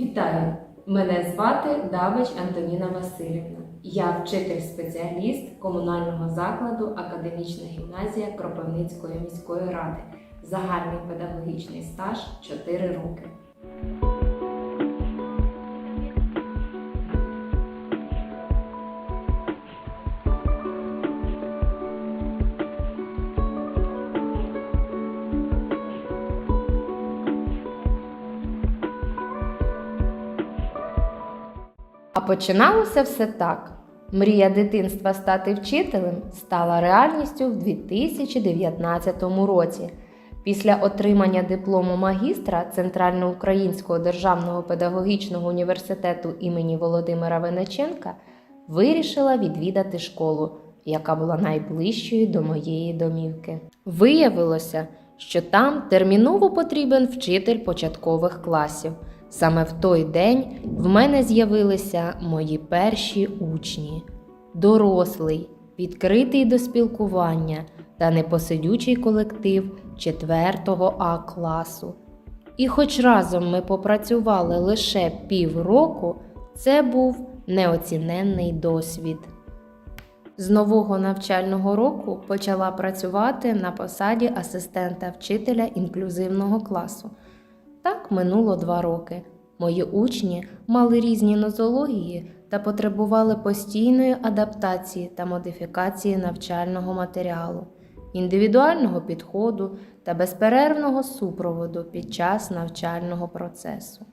Вітаю! Мене звати Давич Антоніна Васильівна. Я вчитель-спеціаліст комунального закладу Академічна гімназія Кропивницької міської ради. Загальний педагогічний стаж 4 роки. А починалося все так. Мрія дитинства стати вчителем стала реальністю в 2019 році. Після отримання диплому магістра Центральноукраїнського державного педагогічного університету імені Володимира Винниченка вирішила відвідати школу, яка була найближчою до моєї домівки. Виявилося, що там терміново потрібен вчитель початкових класів. Саме в той день в мене з'явилися мої перші учні. Дорослий, відкритий до спілкування та непосидючий колектив 4 А класу. І хоч разом ми попрацювали лише півроку, це був неоціненний досвід. З нового навчального року почала працювати на посаді асистента вчителя інклюзивного класу. Так минуло два роки. Мої учні мали різні нозології та потребували постійної адаптації та модифікації навчального матеріалу, індивідуального підходу та безперервного супроводу під час навчального процесу.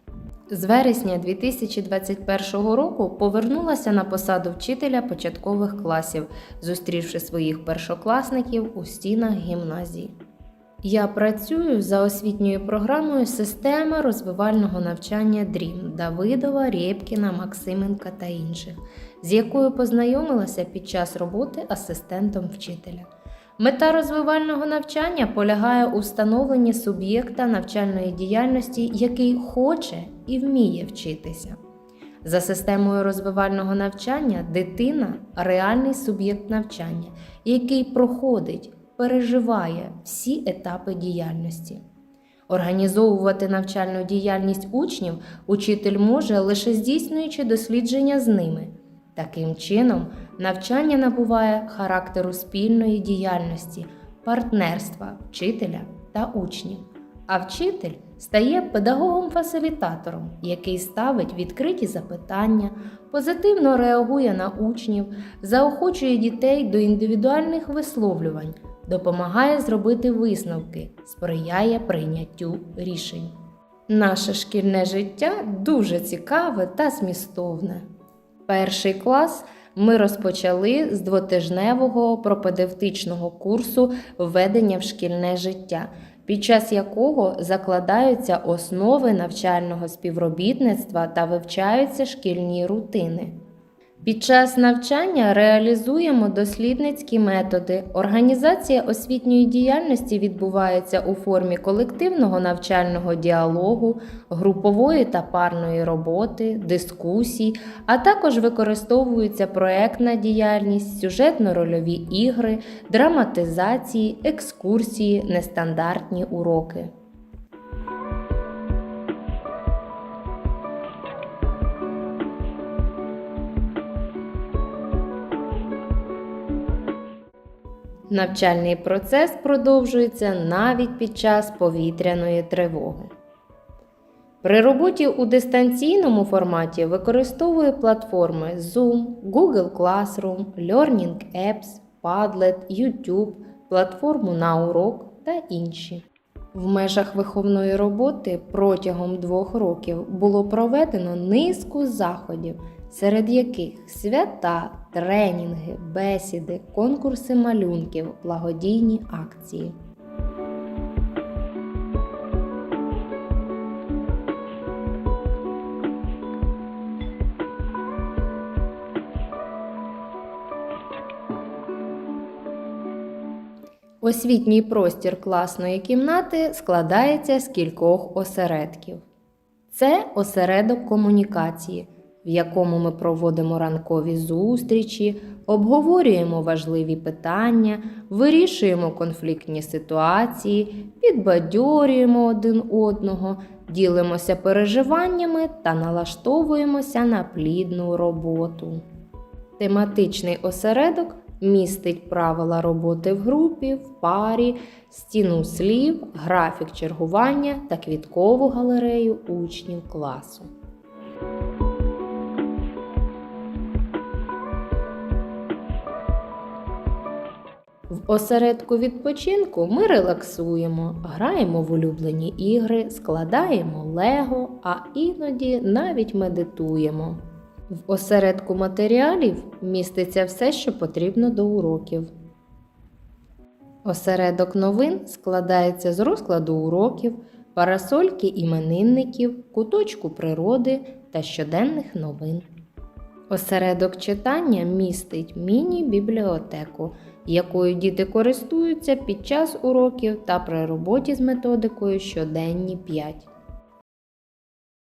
З вересня 2021 року повернулася на посаду вчителя початкових класів, зустрівши своїх першокласників у стінах гімназії. Я працюю за освітньою програмою Система розвивального навчання DREAM Давидова, Рєпкіна, Максименка та інших, з якою познайомилася під час роботи асистентом вчителя. Мета розвивального навчання полягає у встановленні суб'єкта навчальної діяльності, який хоче і вміє вчитися. За системою розвивального навчання дитина реальний суб'єкт навчання, який проходить переживає всі етапи діяльності. Організовувати навчальну діяльність учнів учитель може лише здійснюючи дослідження з ними. Таким чином, навчання набуває характеру спільної діяльності, партнерства вчителя та учнів. А вчитель стає педагогом-фасилітатором, який ставить відкриті запитання, позитивно реагує на учнів, заохочує дітей до індивідуальних висловлювань, допомагає зробити висновки, сприяє прийняттю рішень. Наше шкільне життя дуже цікаве та змістовне. Перший клас ми розпочали з двотижневого пропедевтичного курсу введення в шкільне життя, під час якого закладаються основи навчального співробітництва та вивчаються шкільні рутини. Під час навчання реалізуємо дослідницькі методи. Організація освітньої діяльності відбувається у формі колективного навчального діалогу, групової та парної роботи, дискусій, а також використовується проектна діяльність, сюжетно-рольові ігри, драматизації, екскурсії, нестандартні уроки. Навчальний процес продовжується навіть під час повітряної тривоги. При роботі у дистанційному форматі використовую платформи Zoom, Google Classroom, Learning Apps, Padlet, YouTube, платформу на урок та інші. В межах виховної роботи протягом двох років було проведено низку заходів, серед яких свята, тренінги, бесіди, конкурси малюнків, благодійні акції. Освітній простір класної кімнати складається з кількох осередків. Це осередок комунікації, в якому ми проводимо ранкові зустрічі, обговорюємо важливі питання, вирішуємо конфліктні ситуації, підбадьорюємо один одного ділимося переживаннями та налаштовуємося на плідну роботу. Тематичний осередок містить правила роботи в групі, в парі, стіну слів, графік чергування та квіткову галерею учнів класу. В осередку відпочинку ми релаксуємо, граємо в улюблені ігри, складаємо лего, а іноді навіть медитуємо. В осередку матеріалів міститься все, що потрібно до уроків. Осередок новин складається з розкладу уроків, парасольки іменинників, куточку природи та щоденних новин. Осередок читання містить міні-бібліотеку, якою діти користуються під час уроків та при роботі з методикою щоденні 5.